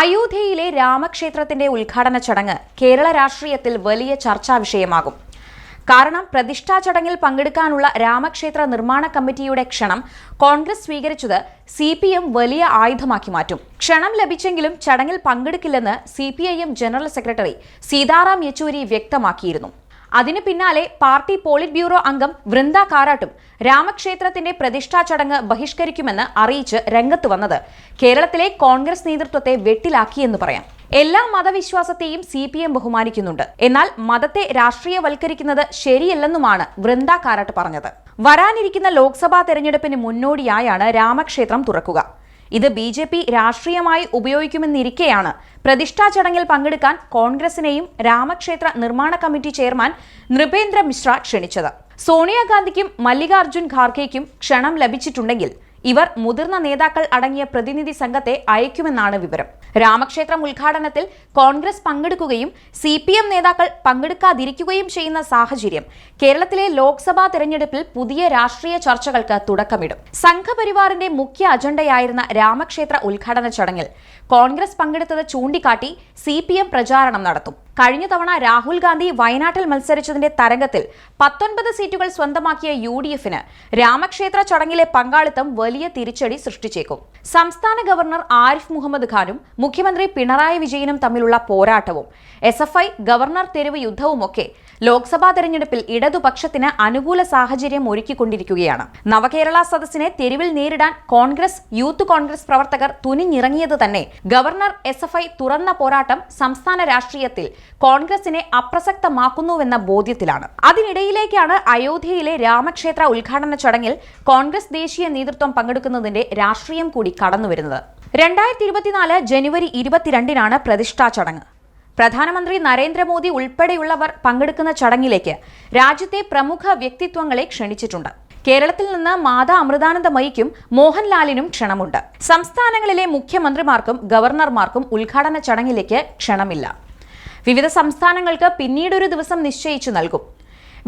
അയോധ്യയിലെ രാമക്ഷേത്രത്തിന്റെ ഉദ്ഘാടന ചടങ്ങ് കേരള രാഷ്ട്രീയത്തിൽ വലിയ ചർച്ചാ വിഷയമാകും. കാരണം പ്രതിഷ്ഠാ ചടങ്ങിൽ പങ്കെടുക്കാനുള്ള രാമക്ഷേത്ര നിർമ്മാണ കമ്മിറ്റിയുടെ ക്ഷണം കോൺഗ്രസ് സ്വീകരിച്ചത് സി പി എം വലിയ ആയുധമാക്കി മാറ്റും. ക്ഷണം ലഭിച്ചെങ്കിലും ചടങ്ങിൽ പങ്കെടുക്കില്ലെന്ന് C P I M general secretary Sitaram Yechury വ്യക്തമാക്കിയിരുന്നു. അതിനു പിന്നാലെ പാർട്ടി പോളിറ്റ് ബ്യൂറോ അംഗം വൃന്ദ കാരാട്ടും രാമക്ഷേത്രത്തിന്റെ പ്രതിഷ്ഠാ ചടങ്ങ് ബഹിഷ്കരിക്കുമെന്ന് അറിയിച്ച് രംഗത്ത് വന്നത്. കേരളത്തിലെ കോൺഗ്രസ് നേതൃത്വത്തെ വെട്ടിലാക്കിയെന്ന് പറയാം. എല്ലാ മതവിശ്വാസത്തെയും സി പി എം ബഹുമാനിക്കുന്നുണ്ട്. എന്നാൽ മതത്തെ രാഷ്ട്രീയവൽക്കരിക്കുന്നത് ശരിയല്ലെന്നുമാണ് വൃന്ദ കാരാട്ട് പറഞ്ഞത്. വരാനിരിക്കുന്ന ലോക്സഭാ തെരഞ്ഞെടുപ്പിന് മുന്നോടിയായാണ് രാമക്ഷേത്രം തുറക്കുക. ഇത് ബി ജെ പി രാഷ്ട്രീയമായി ഉപയോഗിക്കുമെന്നിരിക്കെയാണ്. പ്രതിഷ്ഠാ ചടങ്ങിൽ പങ്കെടുക്കാൻ കോൺഗ്രസിനെയും രാമക്ഷേത്ര നിർമ്മാണ കമ്മിറ്റി ചെയർമാൻ നൃപേന്ദ്ര മിശ്ര ക്ഷണിച്ചത്. സോണിയാഗാന്ധിക്കും മല്ലികാർജുൻ ഖാർഗെയ്ക്കും ക്ഷണം ലഭിച്ചിട്ടുണ്ടെങ്കിൽ ഇവർ മുതിർന്ന നേതാക്കൾ അടങ്ങിയ പ്രതിനിധി സംഘത്തെ അയക്കുമെന്നാണ് വിവരം. രാമക്ഷേത്രം ഉദ്ഘാടനത്തിൽ കോൺഗ്രസ് പങ്കെടുക്കുകയും സി പി എം നേതാക്കൾ പങ്കെടുക്കാതിരിക്കുകയും ചെയ്യുന്ന സാഹചര്യം കേരളത്തിലെ ലോക്സഭാ തെരഞ്ഞെടുപ്പിൽ പുതിയ രാഷ്ട്രീയ ചർച്ചകൾക്ക് തുടക്കമിടും. സംഘപരിവാറിന്റെ മുഖ്യ അജണ്ടയായിരുന്ന രാമക്ഷേത്ര ഉദ്ഘാടന ചടങ്ങിൽ കോൺഗ്രസ് പങ്കെടുത്തത് ചൂണ്ടിക്കാട്ടി സി പി എം പ്രചാരണം നടത്തും. കഴിഞ്ഞ തവണ രാഹുൽ ഗാന്ധി വയനാട്ടിൽ മത്സരിച്ചതിന്റെ തരംഗത്തിൽ പത്തൊൻപത് സീറ്റുകൾ സ്വന്തമാക്കിയ യു ഡി എഫിന് രാമക്ഷേത്ര ചടങ്ങിലെ പങ്കാളിത്തം വലിയ തിരിച്ചടി സൃഷ്ടിച്ചേക്കും. സംസ്ഥാന ഗവർണർ ആരിഫ് മുഹമ്മദ് ഖാനും മുഖ്യമന്ത്രി പിണറായി വിജയനും തമ്മിലുള്ള പോരാട്ടവും എസ് എഫ് ഐ ഗവർണർ തെരുവ് യുദ്ധവുമൊക്കെ ലോക്സഭാ തെരഞ്ഞെടുപ്പിൽ ഇടതുപക്ഷത്തിന് അനുകൂല സാഹചര്യം ഒരുക്കിക്കൊണ്ടിരിക്കുകയാണ്. നവകേരള സദസ്സിനെ തെരുവിൽ നേരിടാൻ കോൺഗ്രസ് യൂത്ത് കോൺഗ്രസ് പ്രവർത്തകർ തുനിഞ്ഞിറങ്ങിയത് തന്നെ ഗവർണർ എസ് എഫ് ഐ തുറന്ന പോരാട്ടം സംസ്ഥാന രാഷ്ട്രീയത്തിൽ കോൺഗ്രസിനെ അപ്രസക്തമാക്കുന്നുവെന്ന ബോധ്യത്തിലാണ്. അതിനിടയിലേക്കാണ് അയോധ്യയിലെ രാമക്ഷേത്ര ഉദ്ഘാടന ചടങ്ങിൽ കോൺഗ്രസ് ദേശീയ നേതൃത്വം പങ്കെടുക്കുന്നതിന്റെ രാഷ്ട്രീയം കൂടി കടന്നുവരുന്നത്. രണ്ടായിരത്തി ഇരുപത്തിനാല് ജനുവരി ഇരുപത്തിരണ്ടിനാണ് പ്രതിഷ്ഠാ ചടങ്ങ്. പ്രധാനമന്ത്രി നരേന്ദ്രമോദി ഉൾപ്പെടെയുള്ളവർ പങ്കെടുക്കുന്ന ചടങ്ങിലേക്ക് രാജ്യത്തെ പ്രമുഖ വ്യക്തിത്വങ്ങളെ ക്ഷണിച്ചിട്ടുണ്ട്. കേരളത്തിൽ നിന്ന് മാതാ അമൃതാനന്ദമയിക്കും മോഹൻലാലിനും ക്ഷണമുണ്ട്. സംസ്ഥാനങ്ങളിലെ മുഖ്യമന്ത്രിമാർക്കും ഗവർണർമാർക്കും ഉദ്ഘാടന ചടങ്ങിലേക്ക് ക്ഷണമില്ല. വിവിധ സംസ്ഥാനങ്ങൾക്ക് പിന്നീടൊരു ദിവസം നിശ്ചയിച്ചു നൽകും.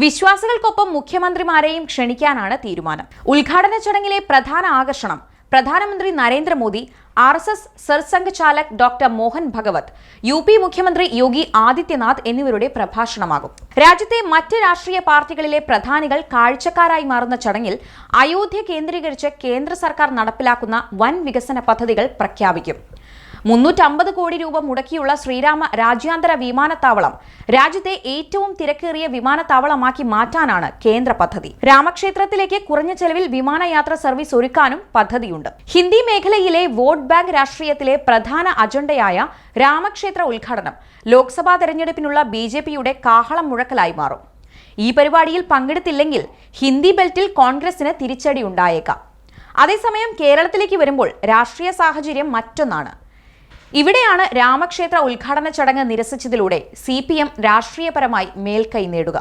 വിശ്വാസികൾക്കൊപ്പം മുഖ്യമന്ത്രിമാരെയും ക്ഷണിക്കാനാണ് തീരുമാനം. ഉദ്ഘാടന ചടങ്ങിലെ പ്രധാന ആകർഷണം പ്രധാനമന്ത്രി Narendra Modi R S S Sarsanghchalak doctor Mohan Bhagwat U P മുഖ്യമന്ത്രി യോഗി ആദിത്യനാഥ് എന്നിവരുടെ പ്രഭാഷണമാകും. രാജ്യത്തെ മറ്റ് രാഷ്ട്രീയ പാർട്ടികളിലെ പ്രധാനികൾ കാഴ്ചക്കാരായി മാറുന്ന ചടങ്ങിൽ അയോധ്യ കേന്ദ്രീകരിച്ച് കേന്ദ്ര സർക്കാർ നടപ്പിലാക്കുന്ന വൻ വികസന പദ്ധതികൾ പ്രഖ്യാപിക്കും. മുന്നൂറ്റമ്പത് കോടി രൂപ മുടക്കിയുള്ള ശ്രീരാമ രാജ്യാന്തര വിമാനത്താവളം രാജ്യത്തെ ഏറ്റവും തിരക്കേറിയ വിമാനത്താവളമാക്കി മാറ്റാനാണ് കേന്ദ്ര പദ്ധതി. രാമക്ഷേത്രത്തിലേക്ക് കുറഞ്ഞ ചെലവിൽ വിമാനയാത്ര സർവീസ് ഒരുക്കാനും പദ്ധതിയുണ്ട്. ഹിന്ദി മേഖലയിലെ വോട്ട് ബാങ്ക് രാഷ്ട്രീയത്തിലെ പ്രധാന അജണ്ടയായ രാമക്ഷേത്ര ഉദ്ഘാടനം ലോക്സഭാ തെരഞ്ഞെടുപ്പിനുള്ള ബി ജെ പിയുടെ കാഹളം മുഴക്കലായി മാറും. ഈ പരിപാടിയിൽ പങ്കെടുത്തില്ലെങ്കിൽ ഹിന്ദി ബെൽറ്റിൽ കോൺഗ്രസിന് തിരിച്ചടി ഉണ്ടായേക്കാം അതേസമയം കേരളത്തിലേക്ക് വരുമ്പോൾ രാഷ്ട്രീയ സാഹചര്യം മറ്റൊന്നാണ്. ഇവിടെയാണ് രാമക്ഷേത്ര ഉദ്ഘാടന ചടങ്ങ് നിരസിച്ചതിലൂടെ സി പി എം രാഷ്ട്രീയപരമായി മേൽക്കൈ നേടുക.